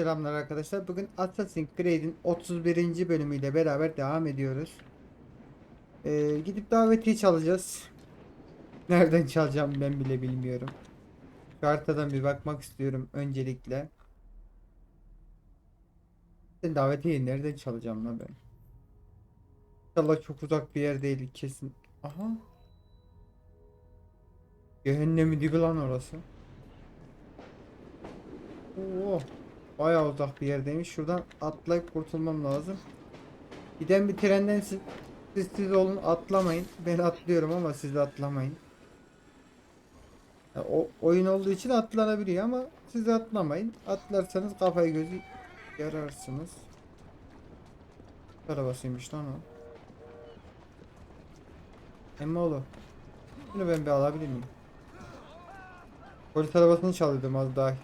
selamlar arkadaşlar. Bugün Assassin's Creed'in 31. bölümüyle beraber devam ediyoruz. Ee, gidip davetiye çalacağız. Nereden çalacağım ben bile bilmiyorum. Şu haritadan bir bakmak istiyorum öncelikle. Ben davetiyeyi nereden çalacağım lan ben? İnşallah çok uzak bir yer değil kesin. Aha. Cehennemi dibi lan orası. Oo, bayağı uzak bir yerdeymiş. Şuradan atlayıp kurtulmam lazım. Giden bir trenden siz, siz, siz olun atlamayın. Ben atlıyorum ama siz de atlamayın. Ya, o oyun olduğu için atlanabiliyor ama siz de atlamayın. Atlarsanız kafayı gözü yararsınız. Arabasıymış lan o. Emmoğlu. Bunu ben bir alabilir miyim? Polis arabasını çalıyordum az daha.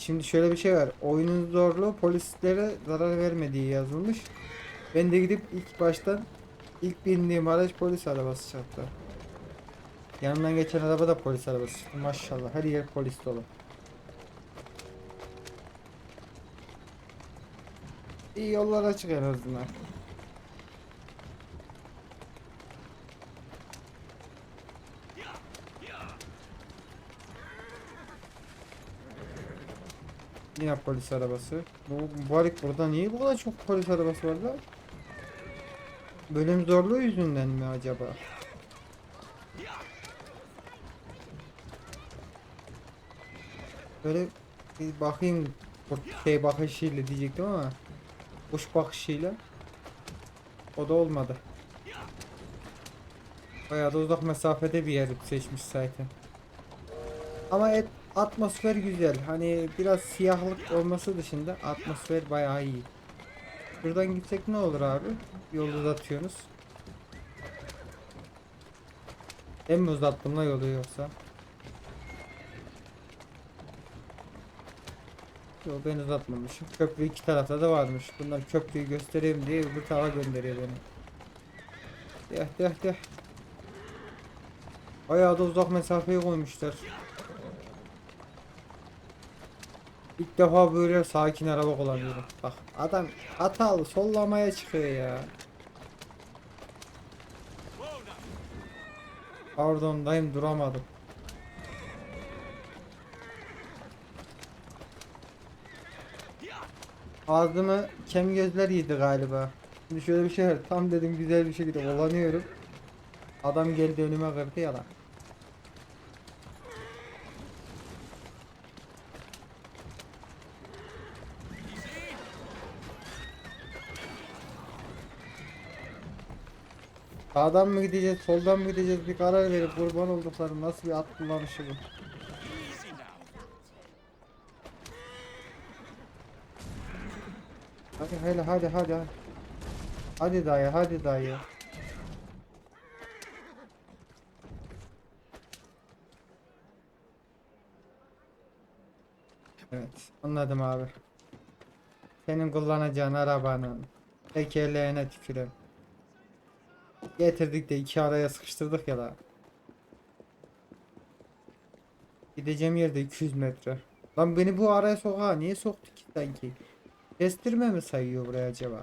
Şimdi şöyle bir şey var. Oyunun zorluğu polislere zarar vermediği yazılmış. Ben de gidip ilk baştan ilk bindiğim araç polis arabası çarptı. Yanımdan geçen araba da polis arabası. Maşallah her yer polis dolu. İyi yollar açık en azından. Yine polis arabası. Bu mübarek burada niye bu kadar çok polis arabası var lan? Bölüm zorluğu yüzünden mi acaba? Böyle bir bakayım şey bakışıyla diyecektim ama kuş bakışıyla o da olmadı. Bayağı da uzak mesafede bir yer seçmiş zaten. Ama et, atmosfer güzel. Hani biraz siyahlık olması dışında atmosfer bayağı iyi. Buradan gitsek ne olur abi? Yolu uzatıyorsunuz. Ben mi uzattım la yolu yoksa? Yok ben uzatmamışım. Köprü iki tarafta da varmış. Bunlar köprüyü göstereyim diye bu tarafa gönderiyor beni. Deh deh deh. Bayağı da uzak mesafeye koymuşlar. İlk defa böyle sakin araba kullanıyorum. Bak adam hatalı sollamaya çıkıyor ya. Pardon dayım duramadım. Ağzımı kem gözler yedi galiba. Şimdi şöyle bir şey var. Tam dedim güzel bir şekilde kullanıyorum. Adam geldi önüme kırdı yalan. Sağdan mı gideceğiz, soldan mı gideceğiz bir karar verip kurban olduklarım nasıl bir at kullanışı bu. Hadi hele hadi hadi hadi. Hadi dayı hadi dayı. Evet anladım abi. Senin kullanacağın arabanın tekerleğine tükürüm. Getirdik de iki araya sıkıştırdık ya da. Gideceğim yerde 200 metre. Lan beni bu araya sokağa niye soktu ki sanki? Kestirme mi sayıyor buraya acaba?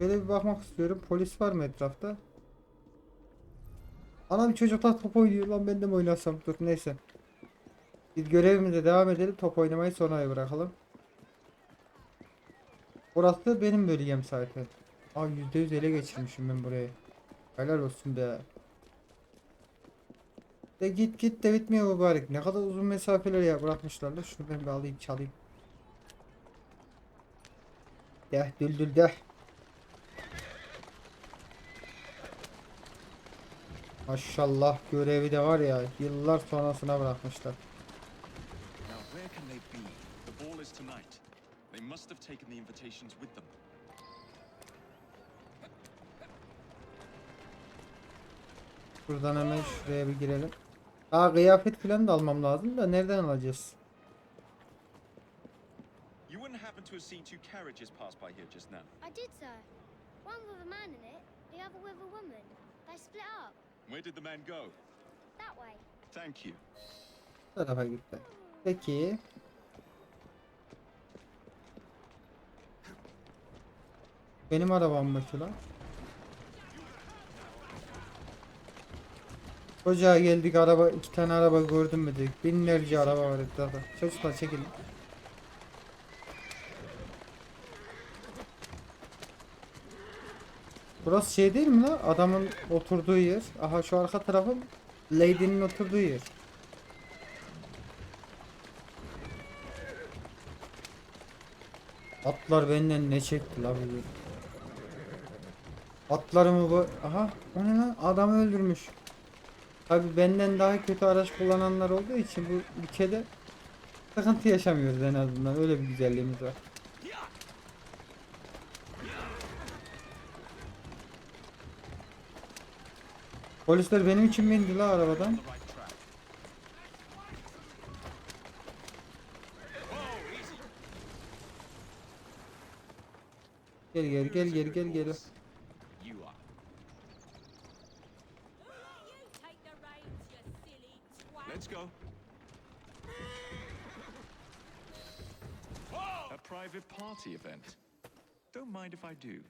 Böyle bir bakmak istiyorum. Polis var mı etrafta? Ana bir çocuklar top oynuyor lan ben de mi oynasam? Dur neyse. Biz görevimize devam edelim. Top oynamayı sonraya bırakalım. Burası benim bölgem zaten. Aa %100 ele geçirmişim ben burayı. Helal olsun be. De git git de bitmiyor mübarek. Ne kadar uzun mesafeler ya bırakmışlar da şunu ben bir alayım çalayım. Deh düldül deh. Maşallah görevi de var ya yıllar sonrasına bırakmışlar. Now, where can they be? The ball is tonight. They must have taken the invitations with them. Şuradan hemen şuraya bir girelim. Aa kıyafet falan da almam lazım da nereden alacağız? You wouldn't happen to have seen two carriages pass by here just now. I did, sir. One with a man in it, the other with a woman. They split up. Where did the man go? That way. Thank you. Bu tarafa gitti. Peki. Benim arabam mı ki lan? Ocağa geldik araba iki tane araba gördüm mü dedik. Binlerce araba var etrafta. Çocuklar çekilin. Burası şey değil mi lan? Adamın oturduğu yer. Aha şu arka tarafı Lady'nin oturduğu yer. Atlar benden ne çekti la? Atlarımı bu... Aha o ne lan? Adamı öldürmüş. Tabi benden daha kötü araç kullananlar olduğu için bu ülkede sıkıntı yaşamıyoruz en azından. Öyle bir güzelliğimiz var. Polisler benim için mi indi la arabadan? Gel gel gel gel gel gel. You are. You take the reins, you silly twat. Let's go. A private party event. Don't mind if I do.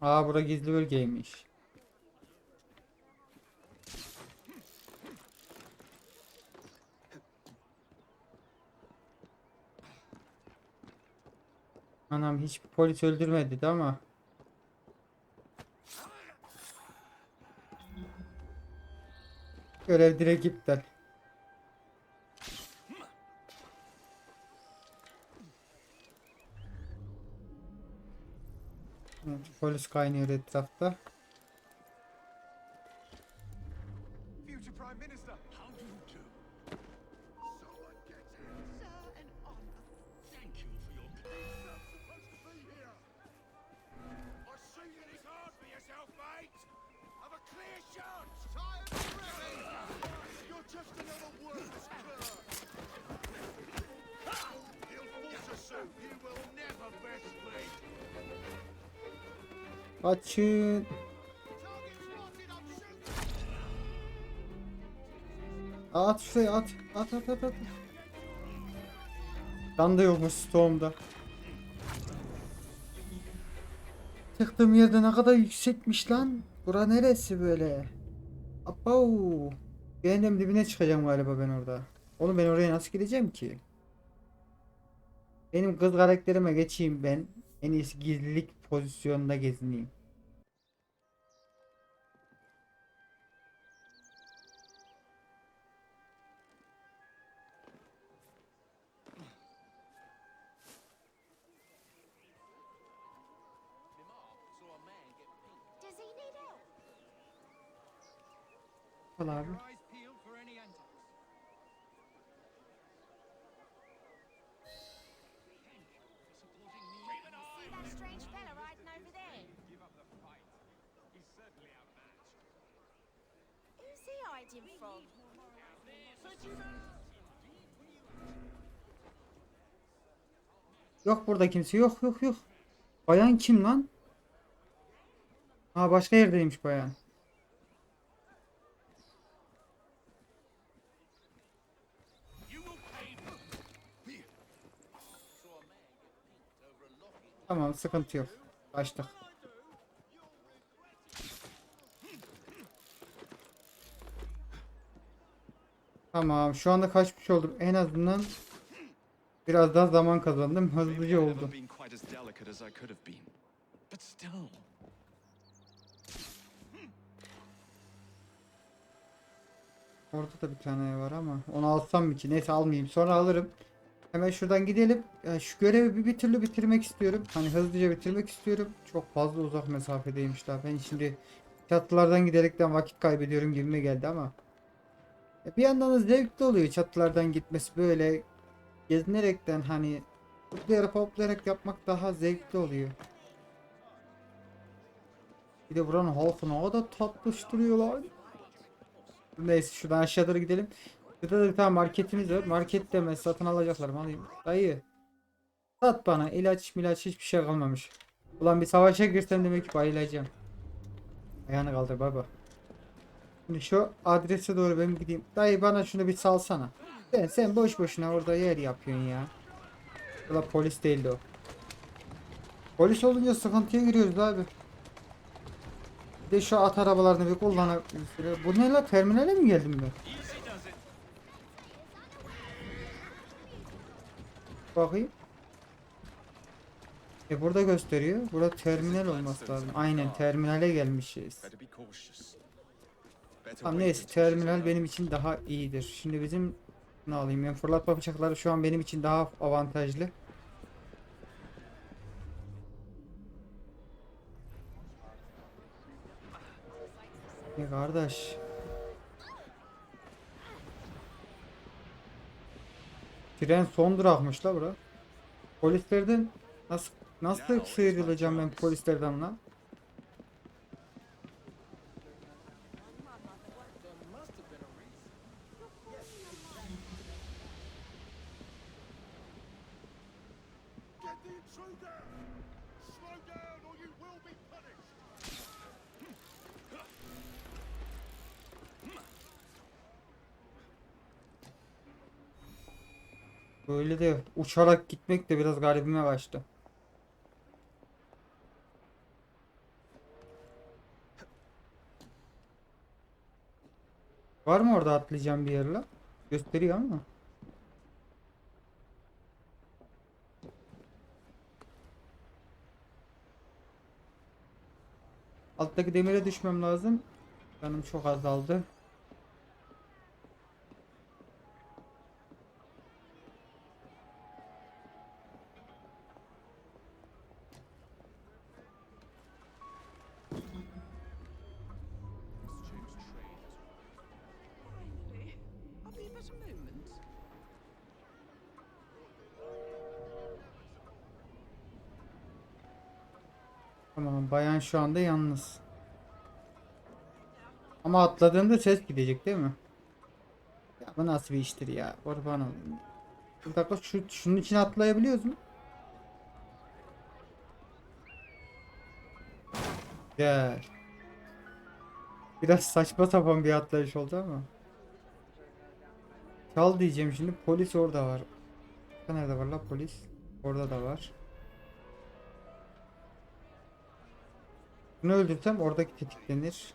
Aa bura gizli bölgeymiş. Anam hiç polis öldürmedi de ama. Görev direkt iptal. Polis kaynıyor etrafta. Shooting. At şuraya at. At at at at. Can da yokmuş Storm'da. Çıktığım yerde ne kadar yüksekmiş lan. Bura neresi böyle? Abav. Cehennem dibine çıkacağım galiba ben orada. Oğlum ben oraya nasıl gideceğim ki? Benim kız karakterime geçeyim ben. En iyisi gizlilik pozisyonunda gezineyim. From? Yok burada kimse yok yok yok. Bayan kim lan? Ha başka yerdeymiş bayan. Tamam sıkıntı yok. Başlık. Tamam şu anda kaçmış oldum. En azından biraz daha zaman kazandım. Hızlıca oldu. Orada da bir tane var ama onu alsam mı ki? Neyse almayayım. Sonra alırım. Hemen şuradan gidelim. Ya şu görevi bir, bir türlü bitirmek istiyorum. Hani hızlıca bitirmek istiyorum. Çok fazla uzak mesafedeymiş daha. Ben şimdi çatılardan giderekten vakit kaybediyorum gibime geldi ama. Bir yandan da zevkli oluyor çatılardan gitmesi böyle gezinerekten hani hoplayarak hoplayarak yapmak daha zevkli oluyor. Bir de buranın halkı ne kadar tatlıştırıyorlar. Neyse şuradan aşağı doğru gidelim. Burada da bir tane marketimiz var. Markette mi satın alacaklar mı alayım. Dayı. Sat bana ilaç milaç hiçbir şey kalmamış. Ulan bir savaşa girsem demek ki bayılacağım. Ayağını kaldır baba. Şimdi şu adrese doğru ben gideyim. Dayı bana şunu bir salsana. Sen, sen boş boşuna orada yer yapıyorsun ya. Valla polis değildi o. Polis olunca sıkıntıya giriyoruz abi. Bir de şu at arabalarını bir kullanabilir. Bu ne la terminale mi geldim ben? Bakayım. E burada gösteriyor. Burada terminal olması lazım. Aynen terminale gelmişiz. Tamam neyse terminal benim için daha iyidir. Şimdi bizim ne alayım ben fırlatma bıçakları şu an benim için daha avantajlı. Ne kardeş? Tren son durakmış la bura. Polislerden nasıl nasıl sıyrılacağım ben polislerden lan? Get the intruder! Slow down or you will be punished! Böyle de uçarak gitmek de biraz garibime kaçtı. Var mı orada atlayacağım bir yer la? Gösteriyor ama. Alttaki demire düşmem lazım. Canım çok azaldı. Tamam bayan şu anda yalnız. Ama atladığında ses gidecek değil mi? Ya bu nasıl bir iştir ya? Kurban olayım. Bir dakika şu, şunun içine atlayabiliyoruz mu? Gel. Biraz saçma sapan bir atlayış oldu ama. Çal diyeceğim şimdi. Polis orada var. Nerede var la polis? Orada da var. Bunu öldürsem oradaki tetiklenir.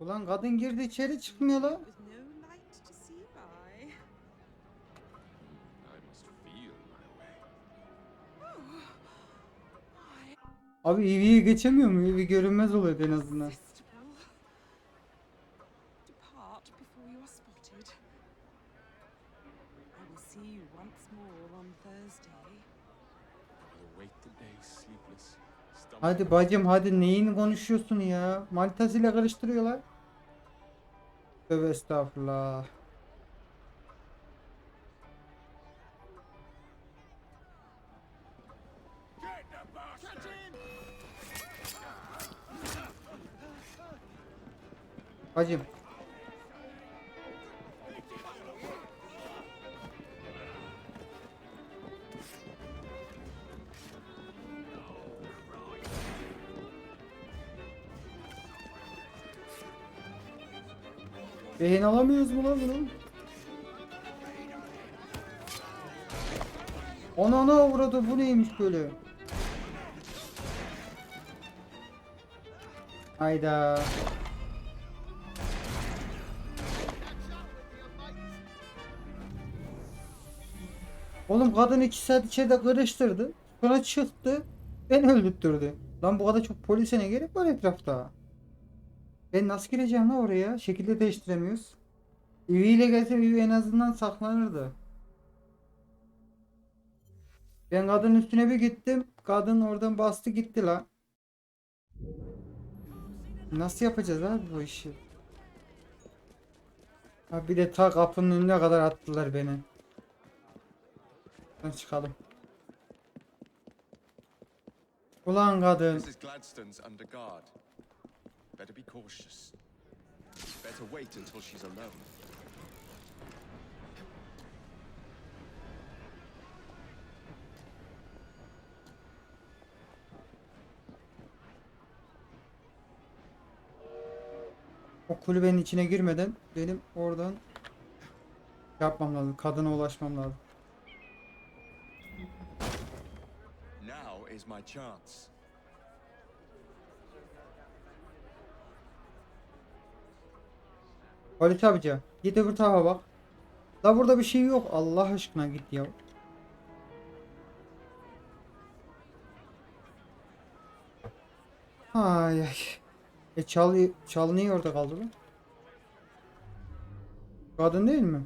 Ulan kadın girdi içeri çıkmıyor la. Abi EV'ye geçemiyor mu? EV görünmez oluyor en azından. Hadi bacım hadi neyin konuşuyorsun ya? Manitasıyla karıştırıyorlar. Tövbe estağfurullah. Bacım. Beyin alamıyoruz mu lan bunu? Ana ana uğradı bu neymiş böyle? Hayda. Oğlum kadın iki saat içeride karıştırdı. Sonra çıktı. Beni öldürttürdü. Lan bu kadar çok polise ne gerek var etrafta? Ben nasıl gireceğim lan oraya? Şekilde değiştiremiyoruz. Evi ile gelse evi en azından saklanırdı. Ben kadının üstüne bir gittim. Kadın oradan bastı gitti la. Nasıl yapacağız abi bu işi? Ha bir de ta kapının önüne kadar attılar beni. Ben çıkalım. Ulan kadın. Better be cautious. Better wait until she's alone. O kulübenin içine girmeden benim oradan şey yapmam lazım. Kadına ulaşmam lazım. Now is my chance. Halit abica git öbür tarafa bak. La burada bir şey yok. Allah aşkına git ya. Ay ay. E çal, çal niye orada kaldı lan? Kadın değil mi?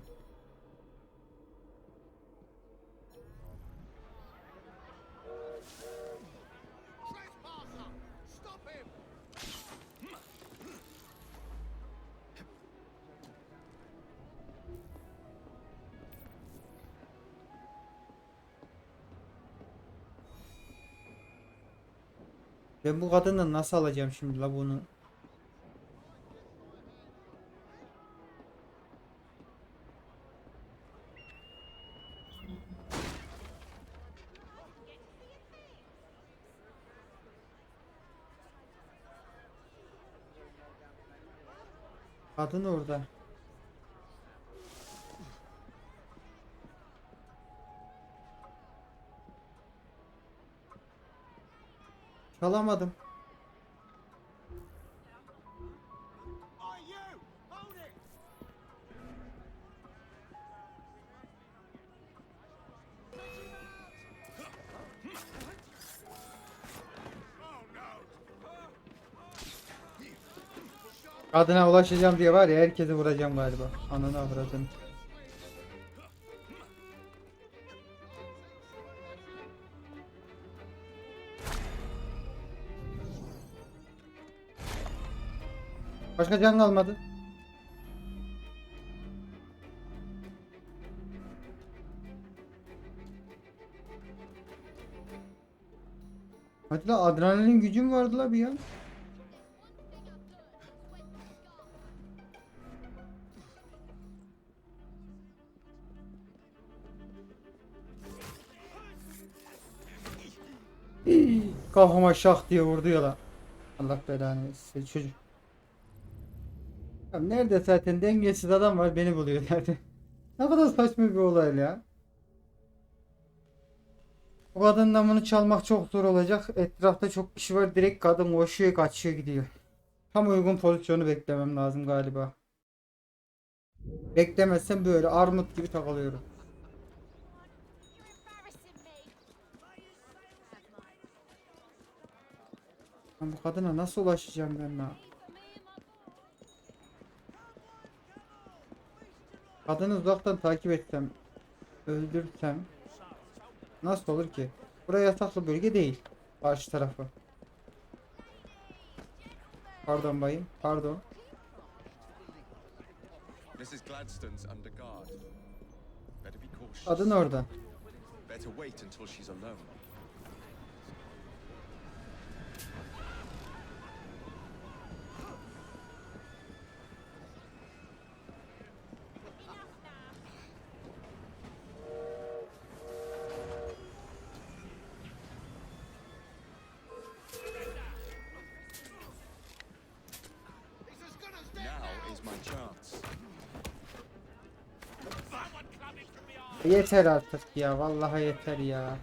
Ben bu kadından nasıl alacağım şimdi la bunu? Kadın orada. Çalamadım. Kadına ulaşacağım diye var ya herkesi vuracağım galiba. Ananı avradını. Başka can kalmadı. Hadi la adrenalin gücüm vardı la bir an. Kafama şak diye vurdu ya lan. Allah belanı çocuk. Ya nerede zaten dengesiz adam var beni buluyor nerede? Ne kadar saçma bir olay ya. Bu kadından bunu çalmak çok zor olacak. Etrafta çok kişi var. Direkt kadın koşuyor kaçıyor gidiyor. Tam uygun pozisyonu beklemem lazım galiba. Beklemezsem böyle armut gibi takılıyorum. Bu kadına nasıl ulaşacağım ben lan? Kadını uzaktan takip etsem, öldürsem nasıl olur ki? Buraya yasaklı bölge değil. Karşı tarafı. Pardon bayım, pardon. Mrs. Gladstone's under guard. Better be cautious. Adın orada. Better wait until she's alone. Yeter artık ya, vallahi yeter ya.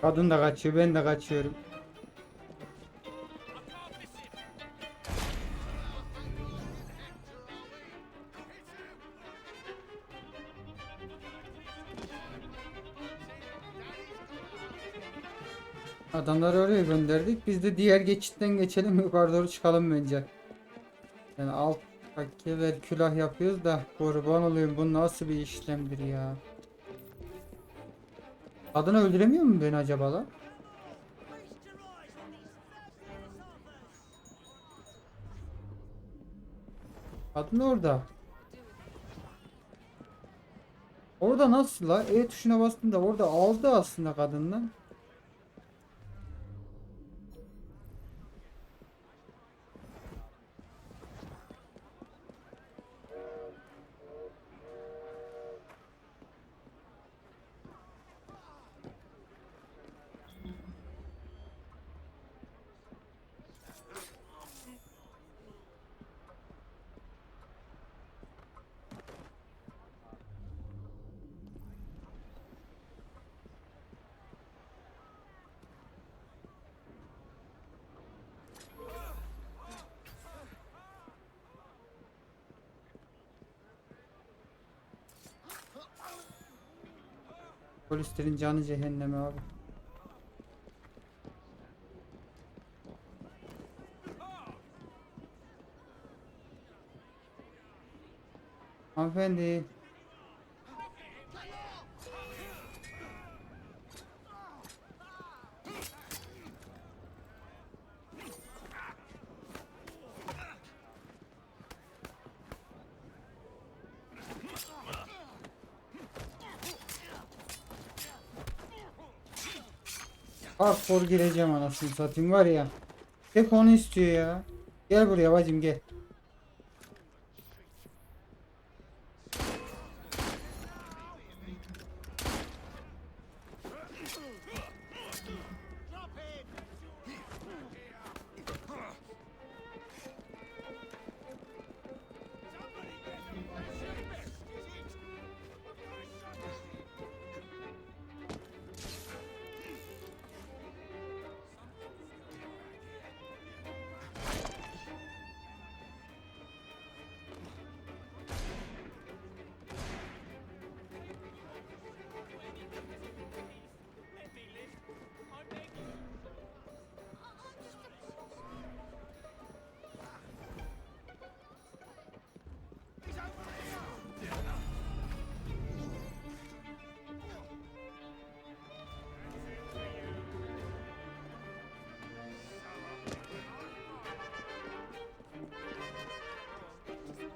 Kadın da kaçıyor, ben de kaçıyorum. Biz de diğer geçitten geçelim yukarı doğru çıkalım bence. Yani alt takkeler külah yapıyoruz da kurban olayım bu nasıl bir işlemdir ya. Adını öldüremiyor mu beni acaba lan? Kadın orada. Orada nasıl la? E tuşuna bastığında orada aldı aslında kadından. Polislerin canı cehenneme abi. Hanımefendi. Hardcore gireceğim anasını satayım var ya. Tek onu istiyor ya. Gel buraya bacım gel.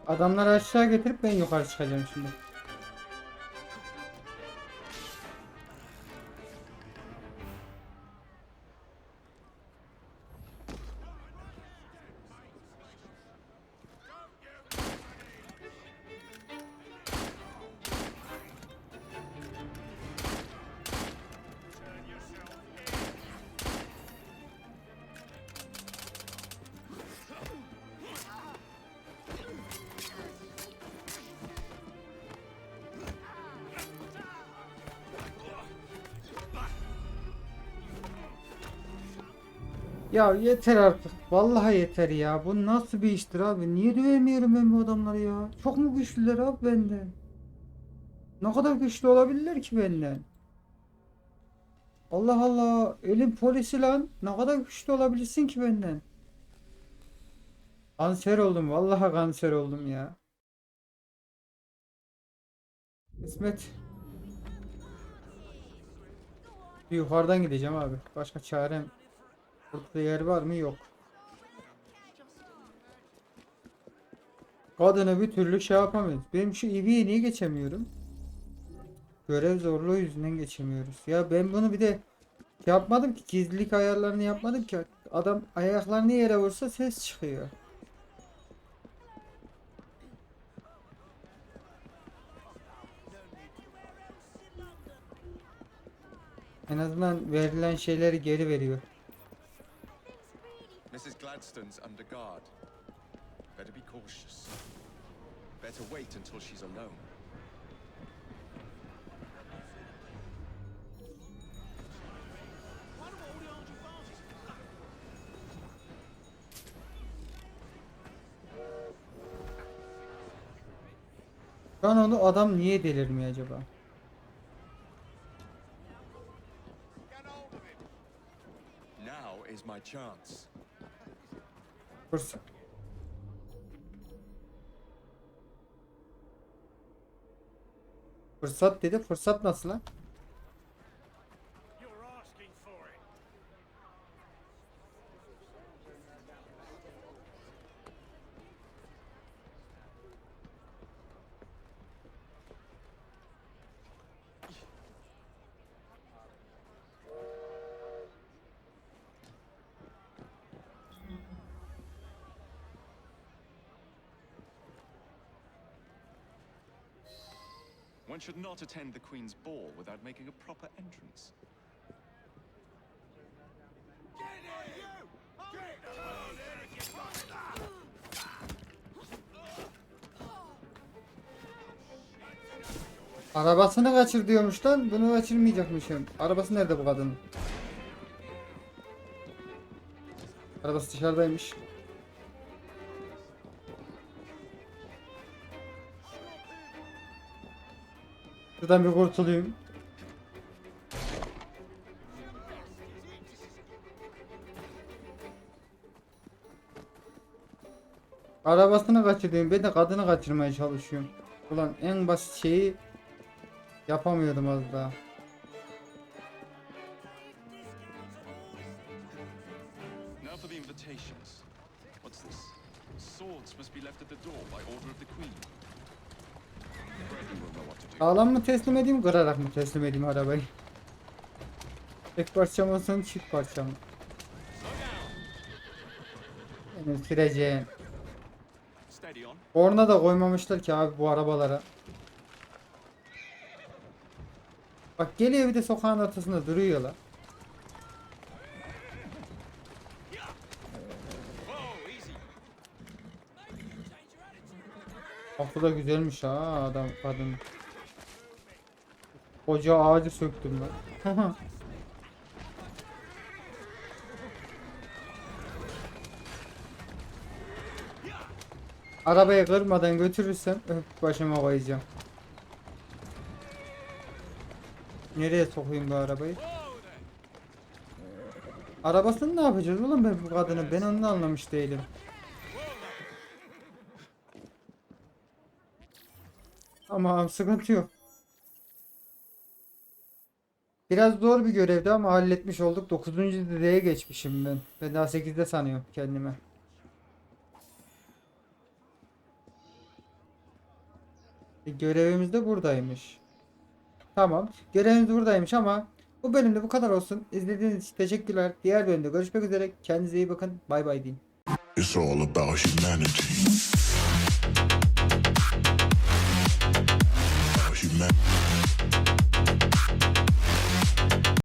Adamları aşağı getirip ben yukarı çıkacağım şimdi. Ya yeter artık. Vallahi yeter ya. Bu nasıl bir iştir abi? Niye dövemiyorum ben bu adamları ya? Çok mu güçlüler abi benden? Ne kadar güçlü olabilirler ki benden? Allah Allah. Elim polisi lan. Ne kadar güçlü olabilirsin ki benden? Kanser oldum. Vallahi kanser oldum ya. İsmet. Bir yukarıdan gideceğim abi. Başka çarem Burada yer var mı? Yok. Kadını bir türlü şey yapamıyoruz. Benim şu İvi'yi niye geçemiyorum? Görev zorluğu yüzünden geçemiyoruz. Ya ben bunu bir de yapmadım ki gizlilik ayarlarını yapmadım ki. Adam ayaklarını yere vursa ses çıkıyor. En azından verilen şeyleri geri veriyor. Mrs. Gladstone's under guard. Better be cautious. Better wait until she's alone. Şu an onu adam niye delirmiyor acaba? Now is my chance. Fırsat. Fırsat dedi. Fırsat nasıl lan? You're asking for it. One should not attend the Queen's ball without making a proper entrance. Arabasını kaçır diyormuş lan. Bunu kaçırmayacakmışım. Arabası nerede bu kadının? Arabası dışarıdaymış. Şuradan bir kurtulayım. Arabasını kaçırıyorum. Ben de kadını kaçırmaya çalışıyorum. Ulan en basit şeyi yapamıyordum az daha. Swords must be left at the door by order of the queen. Sağlam mı teslim edeyim, kırarak mı teslim edeyim arabayı? Tek parça mı olsun, çift parça mı? Benim süreceğim. Steady on. Korna da koymamışlar ki abi bu arabalara. Bak geliyor bir de sokağın ortasında duruyor la. Whoa, easy. Bak bu da güzelmiş ha adam kadın. Koca ağacı söktüm ben. Arabayı kırmadan götürürsem öp başıma koyacağım. Nereye sokayım bu arabayı? Arabasını ne yapacağız oğlum ben bu kadını? Ben onu anlamış değilim. Ama sıkıntı yok. Biraz zor bir görevdi ama halletmiş olduk. 9. düzeye geçmişim ben. Ben daha 8'de sanıyorum kendime. E, görevimiz de buradaymış. Tamam. Görevimiz buradaymış ama bu bölümde bu kadar olsun. İzlediğiniz için teşekkürler. Diğer bölümde görüşmek üzere. Kendinize iyi bakın. Bay bay deyin. It's all about humanity.